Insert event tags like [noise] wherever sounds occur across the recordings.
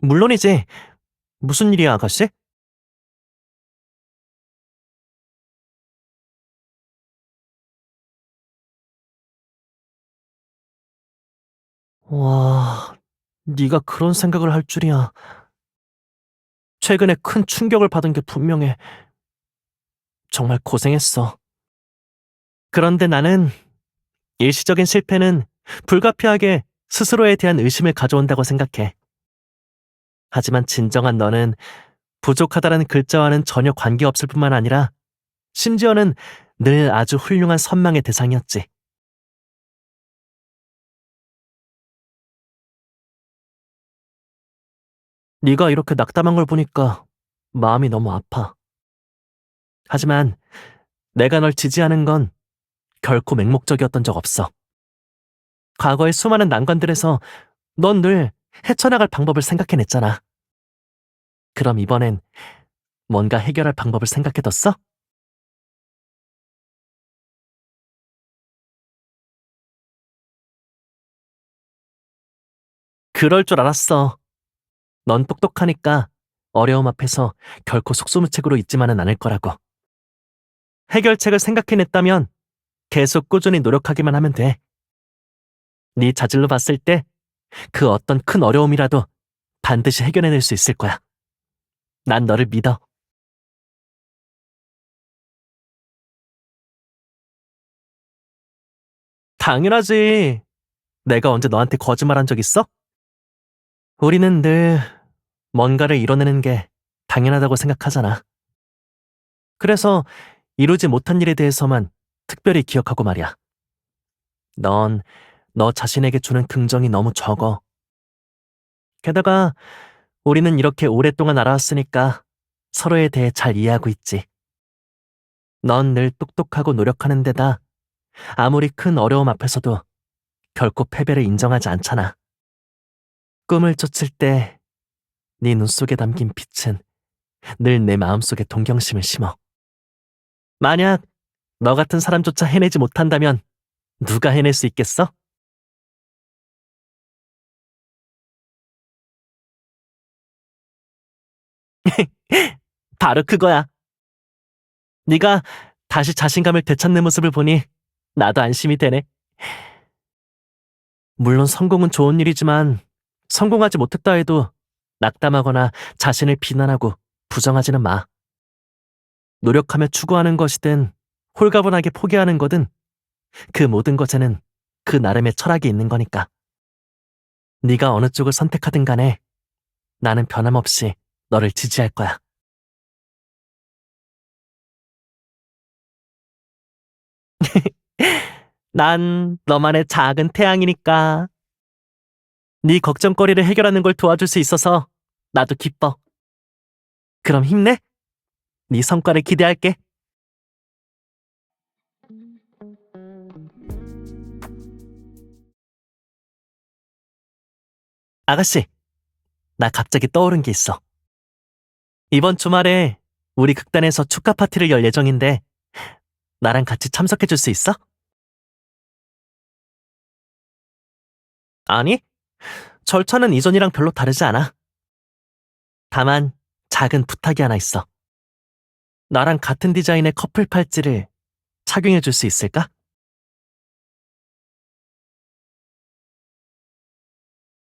물론이지. 무슨 일이야, 아가씨? 와, 네가 그런 생각을 할 줄이야. 최근에 큰 충격을 받은 게 분명해. 정말 고생했어. 그런데 나는 일시적인 실패는 불가피하게 스스로에 대한 의심을 가져온다고 생각해. 하지만 진정한 너는 부족하다라는 글자와는 전혀 관계없을 뿐만 아니라 심지어는 늘 아주 훌륭한 선망의 대상이었지. 네가 이렇게 낙담한 걸 보니까 마음이 너무 아파. 하지만 내가 널 지지하는 건 결코 맹목적이었던 적 없어. 과거의 수많은 난관들에서 넌 늘 헤쳐나갈 방법을 생각해냈잖아. 그럼 이번엔 뭔가 해결할 방법을 생각해뒀어? 그럴 줄 알았어. 넌 똑똑하니까 어려움 앞에서 결코 속수무책으로 있지만은 않을 거라고. 해결책을 생각해냈다면 계속 꾸준히 노력하기만 하면 돼. 네 자질로 봤을 때 그 어떤 큰 어려움이라도 반드시 해결해낼 수 있을 거야. 난 너를 믿어. 당연하지. 내가 언제 너한테 거짓말한 적 있어? 우리는 늘 뭔가를 이뤄내는 게 당연하다고 생각하잖아. 그래서 이루지 못한 일에 대해서만 특별히 기억하고 말이야. 넌 너 자신에게 주는 긍정이 너무 적어. 게다가 우리는 이렇게 오랫동안 알아왔으니까 서로에 대해 잘 이해하고 있지. 넌 늘 똑똑하고 노력하는 데다 아무리 큰 어려움 앞에서도 결코 패배를 인정하지 않잖아. 꿈을 쫓을 때 네 눈 속에 담긴 빛은 늘 내 마음속에 동경심을 심어. 만약 너 같은 사람조차 해내지 못한다면 누가 해낼 수 있겠어? [laughs] 바로 그거야. 네가 다시 자신감을 되찾는 모습을 보니 나도 안심이 되네. 물론 성공은 좋은 일이지만 성공하지 못했다 해도 낙담하거나 자신을 비난하고 부정하지는 마. 노력하며 추구하는 것이든 홀가분하게 포기하는 거든 그 모든 것에는 그 나름의 철학이 있는 거니까. 네가 어느 쪽을 선택하든 간에 나는 변함없이 너를 지지할 거야. [laughs] 난 너만의 작은 태양이니까. 네 걱정거리를 해결하는 걸 도와줄 수 있어서 나도 기뻐. 그럼 힘내. 네 성과를 기대할게. 아가씨, 나 갑자기 떠오른 게 있어. 이번 주말에 우리 극단에서 축하 파티를 열 예정인데 나랑 같이 참석해 줄 수 있어? 아니, 절차는 이전이랑 별로 다르지 않아. 다만 작은 부탁이 하나 있어. 나랑 같은 디자인의 커플 팔찌를 착용해 줄 수 있을까?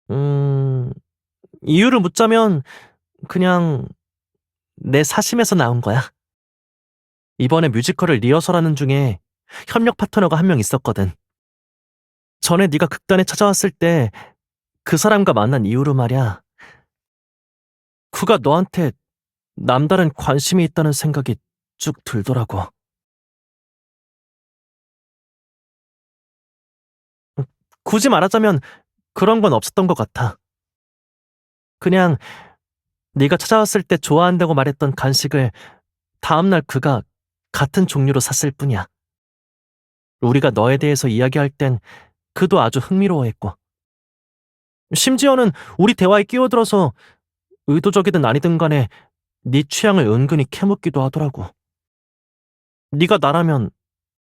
음, 이유를 묻자면 그냥 내 사심에서 나온 거야. 이번에 뮤지컬을 리허설하는 중에 협력 파트너가 한 명 있었거든. 전에 네가 극단에 찾아왔을 때 그 사람과 만난 이후로 말이야. 그가 너한테 남다른 관심이 있다는 생각이 쭉 들더라고. 굳이 말하자면 그런 건 없었던 것 같아. 그냥 네가 찾아왔을 때 좋아한다고 말했던 간식을 다음날 그가 같은 종류로 샀을 뿐이야. 우리가 너에 대해서 이야기할 땐 그도 아주 흥미로워했고. 심지어는 우리 대화에 끼어들어서 의도적이든 아니든 간에 네 취향을 은근히 캐묻기도 하더라고. 네가 나라면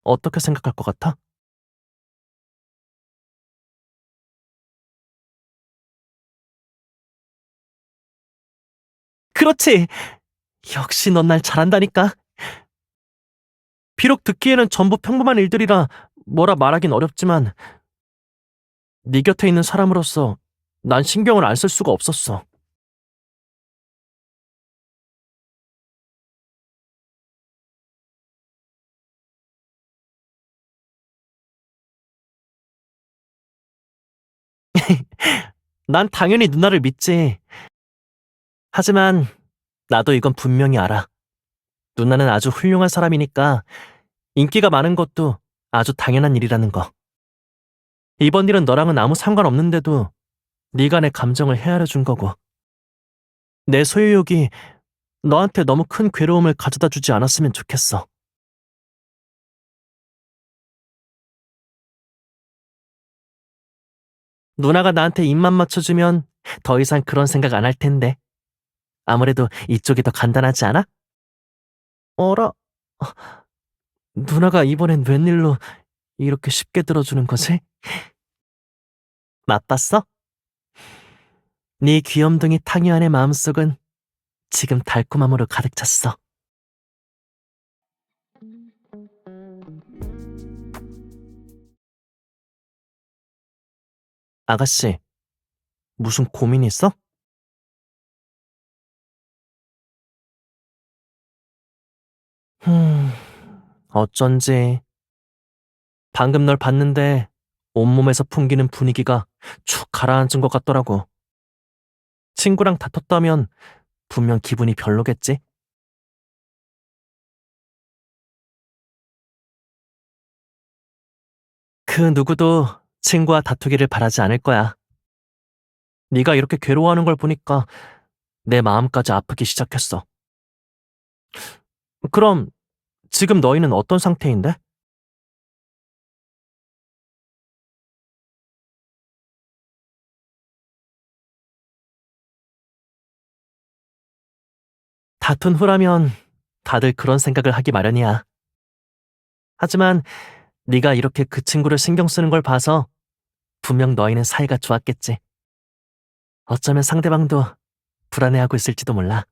어떻게 생각할 것 같아? 그렇지. 역시 넌 날 잘한다니까. 비록 듣기에는 전부 평범한 일들이라 뭐라 말하긴 어렵지만 네 곁에 있는 사람으로서 난 신경을 안 쓸 수가 없었어. [laughs] 난 당연히 누나를 믿지. 하지만 나도 이건 분명히 알아. 누나는 아주 훌륭한 사람이니까 인기가 많은 것도 아주 당연한 일이라는 거. 이번 일은 너랑은 아무 상관없는데도 네가 내 감정을 헤아려 준 거고. 내 소유욕이 너한테 너무 큰 괴로움을 가져다 주지 않았으면 좋겠어. 누나가 나한테 입만 맞춰주면 더 이상 그런 생각 안 할 텐데. 아무래도 이쪽이 더 간단하지 않아? 어라? 누나가 이번엔 웬일로 이렇게 쉽게 들어주는 거지? 맛봤어? 네 귀염둥이 탕유안의 마음속은 지금 달콤함으로 가득 찼어. 아가씨, 무슨 고민 있어? 흠, 어쩐지. 방금 널 봤는데 온몸에서 풍기는 분위기가 축 가라앉은 것 같더라고. 친구랑 다퉜다면 분명 기분이 별로겠지? 그 누구도 친구와 다투기를 바라지 않을 거야. 네가 이렇게 괴로워하는 걸 보니까 내 마음까지 아프기 시작했어. 그럼 지금 너희는 어떤 상태인데? 다툰 후라면 다들 그런 생각을 하기 마련이야. 하지만 네가 이렇게 그 친구를 신경 쓰는 걸 봐서 분명 너희는 사이가 좋았겠지. 어쩌면 상대방도 불안해하고 있을지도 몰라.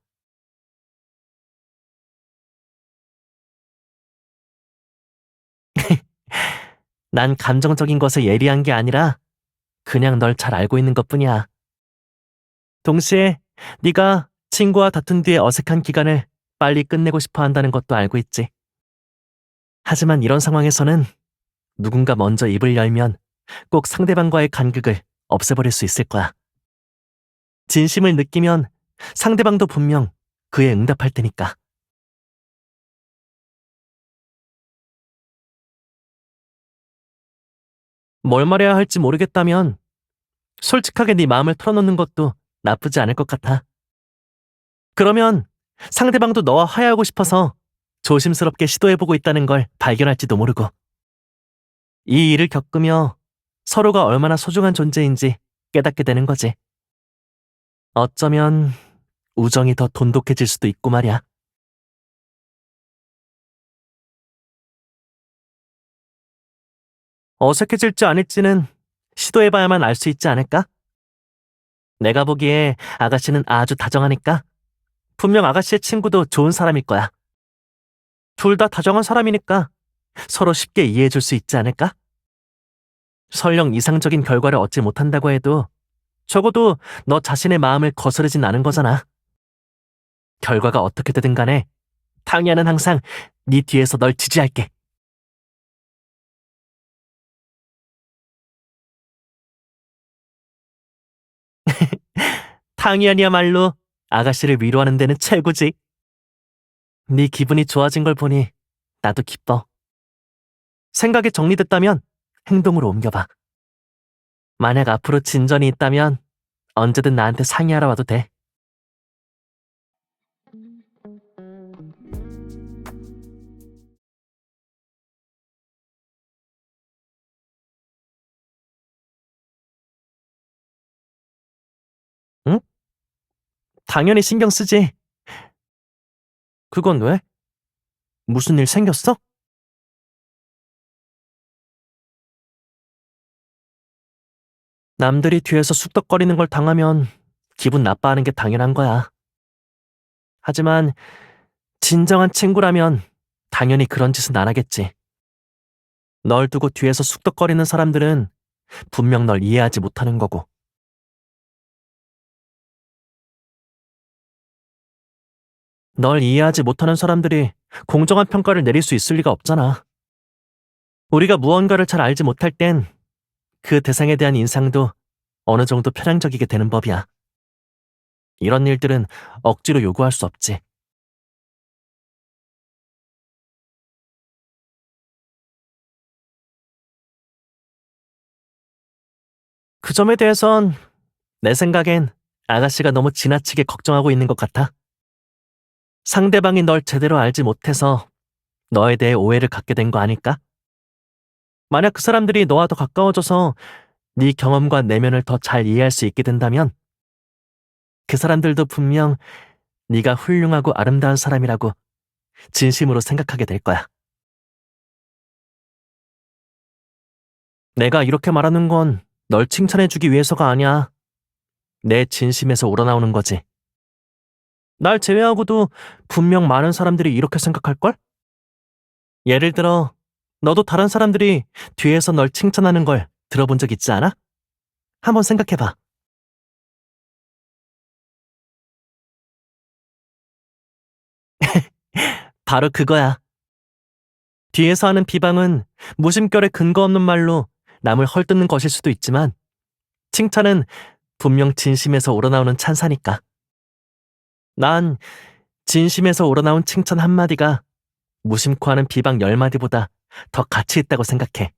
난 감정적인 것에 예리한 게 아니라 그냥 널 잘 알고 있는 것뿐이야. 동시에 네가 친구와 다툰 뒤에 어색한 기간을 빨리 끝내고 싶어 한다는 것도 알고 있지. 하지만 이런 상황에서는 누군가 먼저 입을 열면 꼭 상대방과의 간극을 없애버릴 수 있을 거야. 진심을 느끼면 상대방도 분명 그에 응답할 테니까. 뭘 말해야 할지 모르겠다면 솔직하게 네 마음을 털어놓는 것도 나쁘지 않을 것 같아. 그러면 상대방도 너와 화해하고 싶어서 조심스럽게 시도해보고 있다는 걸 발견할지도 모르고. 이 일을 겪으며 서로가 얼마나 소중한 존재인지 깨닫게 되는 거지. 어쩌면 우정이 더 돈독해질 수도 있고 말이야. 어색해질지 아닐지는 시도해봐야만 알 수 있지 않을까? 내가 보기에 아가씨는 아주 다정하니까 분명 아가씨의 친구도 좋은 사람일 거야. 둘 다 다정한 사람이니까 서로 쉽게 이해해줄 수 있지 않을까? 설령 이상적인 결과를 얻지 못한다고 해도 적어도 너 자신의 마음을 거스르진 않은 거잖아. 결과가 어떻게 되든 간에 탕야는 항상 네 뒤에서 널 지지할게. 탕이안이야말로 아가씨를 위로하는 데는 최고지. 네 기분이 좋아진 걸 보니 나도 기뻐. 생각이 정리됐다면 행동으로 옮겨봐. 만약 앞으로 진전이 있다면 언제든 나한테 상의하러 와도 돼. 당연히 신경 쓰지. 그건 왜? 무슨 일 생겼어? 남들이 뒤에서 쑥덕거리는 걸 당하면 기분 나빠하는 게 당연한 거야. 하지만 진정한 친구라면 당연히 그런 짓은 안 하겠지. 널 두고 뒤에서 쑥덕거리는 사람들은 분명 널 이해하지 못하는 거고. 널 이해하지 못하는 사람들이 공정한 평가를 내릴 수 있을 리가 없잖아. 우리가 무언가를 잘 알지 못할 땐 그 대상에 대한 인상도 어느 정도 편향적이게 되는 법이야. 이런 일들은 억지로 요구할 수 없지. 그 점에 대해선 내 생각엔 아가씨가 너무 지나치게 걱정하고 있는 것 같아. 상대방이 널 제대로 알지 못해서 너에 대해 오해를 갖게 된 거 아닐까? 만약 그 사람들이 너와 더 가까워져서 네 경험과 내면을 더 잘 이해할 수 있게 된다면 그 사람들도 분명 네가 훌륭하고 아름다운 사람이라고 진심으로 생각하게 될 거야. 내가 이렇게 말하는 건 널 칭찬해주기 위해서가 아니야. 내 진심에서 우러나오는 거지. 날 제외하고도 분명 많은 사람들이 이렇게 생각할걸? 예를 들어, 너도 다른 사람들이 뒤에서 널 칭찬하는 걸 들어본 적 있지 않아? 한번 생각해봐. [laughs] 바로 그거야. 뒤에서 하는 비방은 무심결에 근거 없는 말로 남을 헐뜯는 것일 수도 있지만 칭찬은 분명 진심에서 우러나오는 찬사니까. 난 진심에서 우러나온 칭찬 한마디가 무심코 하는 비방 열마디보다 더 가치 있다고 생각해.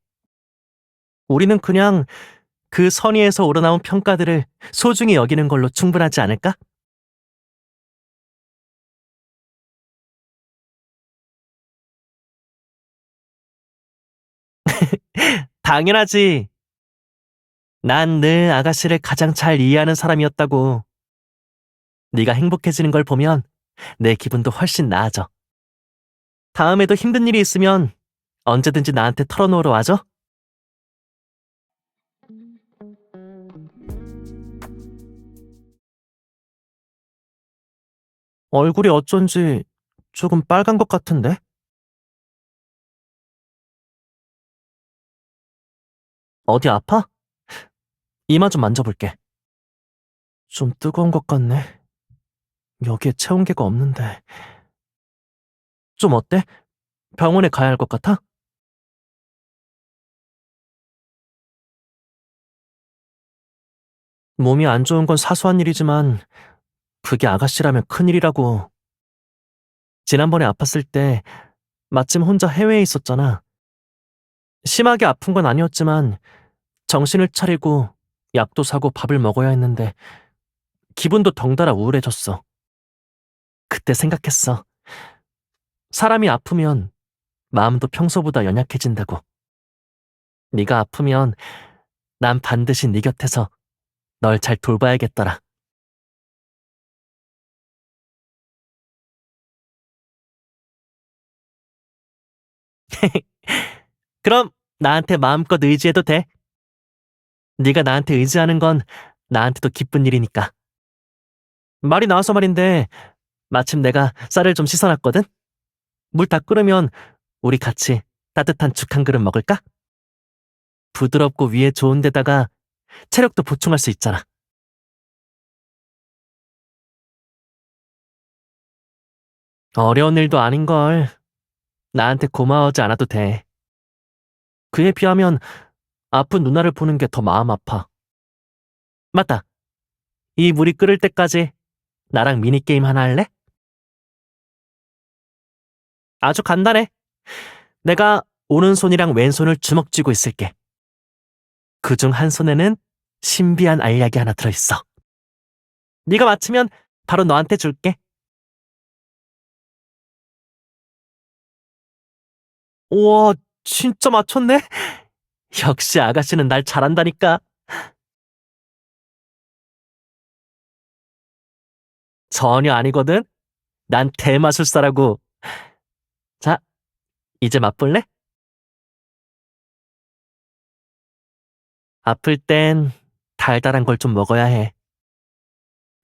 우리는 그냥 그 선의에서 우러나온 평가들을 소중히 여기는 걸로 충분하지 않을까? [laughs] 당연하지. 난 늘 아가씨를 가장 잘 이해하는 사람이었다고. 네가 행복해지는 걸 보면 내 기분도 훨씬 나아져. 다음에도 힘든 일이 있으면 언제든지 나한테 털어놓으러 와줘. 얼굴이 어쩐지 조금 빨간 것 같은데? 어디 아파? 이마 좀 만져볼게. 좀 뜨거운 것 같네. 여기에 체온계가 없는데. 좀 어때? 병원에 가야 할 것 같아? 몸이 안 좋은 건 사소한 일이지만 그게 아가씨라면 큰일이라고. 지난번에 아팠을 때 마침 혼자 해외에 있었잖아. 심하게 아픈 건 아니었지만 정신을 차리고 약도 사고 밥을 먹어야 했는데 기분도 덩달아 우울해졌어. 그때 생각했어. 사람이 아프면 마음도 평소보다 연약해진다고. 네가 아프면 난 반드시 네 곁에서 널 잘 돌봐야겠더라. [laughs] 그럼 나한테 마음껏 의지해도 돼. 네가 나한테 의지하는 건 나한테도 기쁜 일이니까. 말이 나와서 말인데 마침 내가 쌀을 좀 씻어놨거든? 물 다 끓으면 우리 같이 따뜻한 죽 한 그릇 먹을까? 부드럽고 위에 좋은 데다가 체력도 보충할 수 있잖아. 어려운 일도 아닌걸. 나한테 고마워하지 않아도 돼. 그에 비하면 아픈 누나를 보는 게 더 마음 아파. 맞다. 이 물이 끓을 때까지 나랑 미니게임 하나 할래? 아주 간단해. 내가 오른손이랑 왼손을 주먹 쥐고 있을게. 그 중 한 손에는 신비한 알약이 하나 들어있어. 네가 맞추면 바로 너한테 줄게. 우와, 진짜 맞췄네? 역시 아가씨는 날 잘한다니까. 전혀 아니거든? 난 대마술사라고. 자, 이제 맛볼래? 아플 땐 달달한 걸 좀 먹어야 해.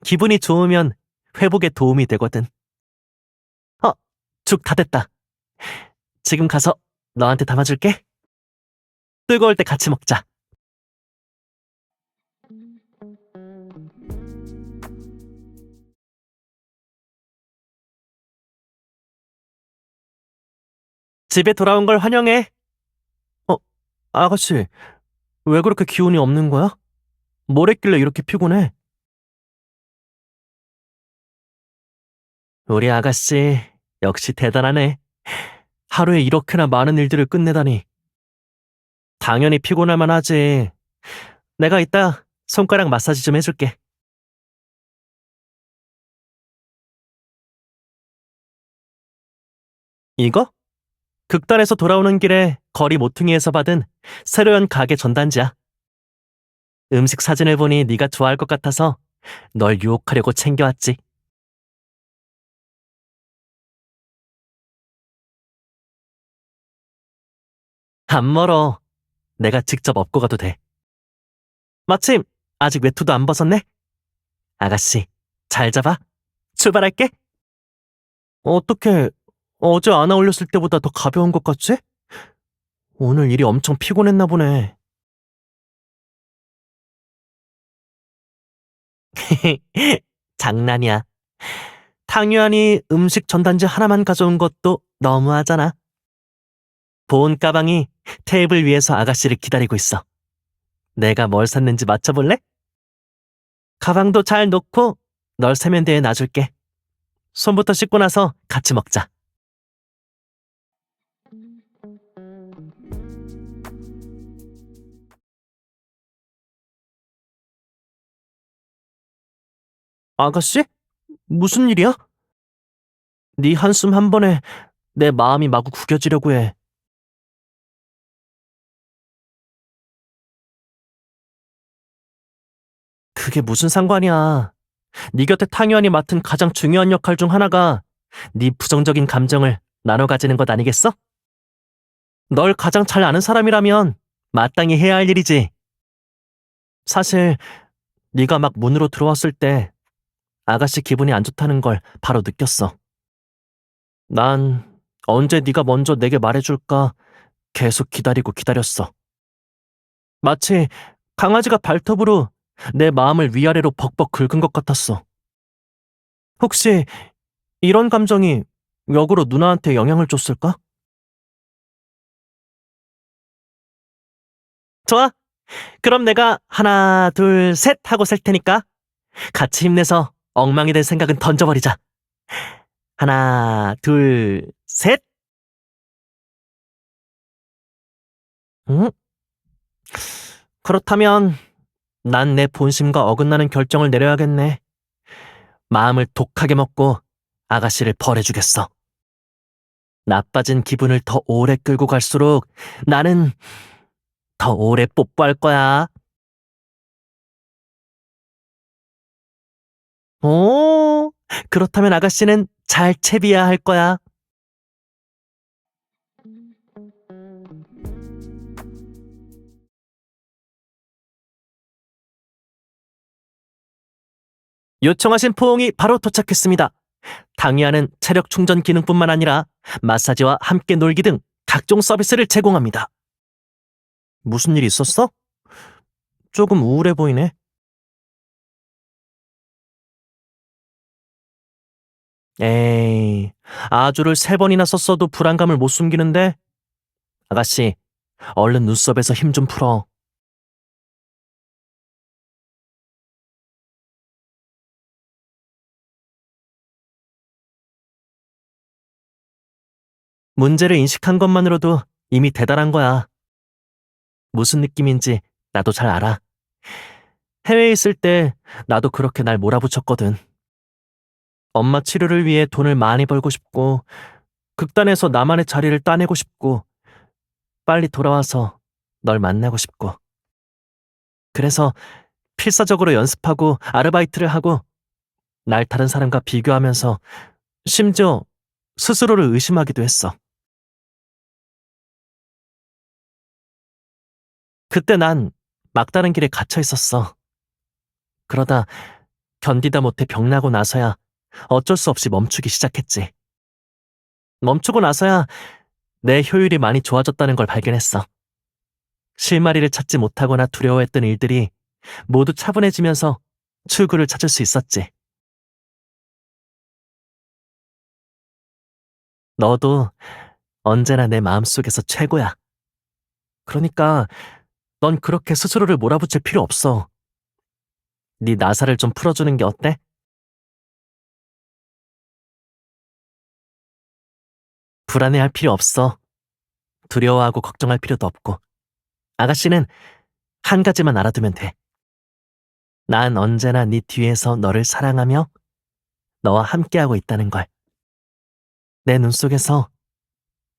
기분이 좋으면 회복에 도움이 되거든. 죽다 됐다. 지금 가서 너한테 담아줄게. 뜨거울 때 같이 먹자. 집에 돌아온 걸 환영해. 어, 아가씨, 왜 그렇게 기운이 없는 거야? 뭘 했길래 이렇게 피곤해? 우리 아가씨, 역시 대단하네. 하루에 이렇게나 많은 일들을 끝내다니. 당연히 피곤할 만하지. 내가 이따 손가락 마사지 좀 해줄게. 이거? 극단에서 돌아오는 길에 거리 모퉁이에서 받은 새로 연 가게 전단지야. 음식 사진을 보니 네가 좋아할 것 같아서 널 유혹하려고 챙겨왔지. 안 멀어. 내가 직접 업고 가도 돼. 마침 아직 외투도 안 벗었네. 아가씨, 잘 잡아. 출발할게. 어떻게 어제 안아 올렸을 때보다 더 가벼운 것 같지? 오늘 일이 엄청 피곤했나 보네. [laughs] 장난이야. 탕유안이 음식 전단지 하나만 가져온 것도 너무하잖아. 보온 가방이 테이블 위에서 아가씨를 기다리고 있어. 내가 뭘 샀는지 맞춰볼래? 가방도 잘 놓고 널 세면대에 놔줄게. 손부터 씻고 나서 같이 먹자. 아가씨? 무슨 일이야? 네 한숨 한 번에 내 마음이 마구 구겨지려고 해. 그게 무슨 상관이야. 네 곁에 탕유안이 맡은 가장 중요한 역할 중 하나가 네 부정적인 감정을 나눠 가지는 것 아니겠어? 널 가장 잘 아는 사람이라면 마땅히 해야 할 일이지. 사실 네가 막 문으로 들어왔을 때 아가씨 기분이 안 좋다는 걸 바로 느꼈어. 난 언제 네가 먼저 내게 말해줄까 계속 기다리고 기다렸어. 마치 강아지가 발톱으로 내 마음을 위아래로 벅벅 긁은 것 같았어. 혹시 이런 감정이 역으로 누나한테 영향을 줬을까? 좋아. 그럼 내가 하나, 둘, 셋 하고 셀 테니까 같이 힘내서 엉망이 될 생각은 던져버리자. 하나, 둘, 셋. 응? 그렇다면 난 내 본심과 어긋나는 결정을 내려야겠네. 마음을 독하게 먹고 아가씨를 벌해주겠어. 나빠진 기분을 더 오래 끌고 갈수록 나는 더 오래 뽀뽀할 거야. 오, 그렇다면 아가씨는 잘 채비해야 할 거야. 요청하신 포옹이 바로 도착했습니다. 당이하는 체력 충전 기능뿐만 아니라 마사지와 함께 놀기 등 각종 서비스를 제공합니다. 무슨 일 있었어? 조금 우울해 보이네. 에이, 아주를 세 번이나 썼어도 불안감을 못 숨기는데? 아가씨, 얼른 눈썹에서 힘 좀 풀어. 문제를 인식한 것만으로도 이미 대단한 거야. 무슨 느낌인지 나도 잘 알아. 해외에 있을 때 나도 그렇게 날 몰아붙였거든. 엄마 치료를 위해 돈을 많이 벌고 싶고, 극단에서 나만의 자리를 따내고 싶고, 빨리 돌아와서 널 만나고 싶고. 그래서 필사적으로 연습하고 아르바이트를 하고, 날 다른 사람과 비교하면서 심지어 스스로를 의심하기도 했어. 그때 난 막다른 길에 갇혀 있었어. 그러다 견디다 못해 병나고 나서야 어쩔 수 없이 멈추기 시작했지. 멈추고 나서야 내 효율이 많이 좋아졌다는 걸 발견했어. 실마리를 찾지 못하거나 두려워했던 일들이 모두 차분해지면서 출구를 찾을 수 있었지. 너도 언제나 내 마음속에서 최고야. 그러니까 넌 그렇게 스스로를 몰아붙일 필요 없어. 네 나사를 좀 풀어주는 게 어때? 불안해할 필요 없어. 두려워하고 걱정할 필요도 없고. 아가씨는 한 가지만 알아두면 돼. 난 언제나 네 뒤에서 너를 사랑하며 너와 함께하고 있다는 걸. 내 눈 속에서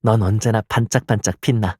넌 언제나 반짝반짝 빛나.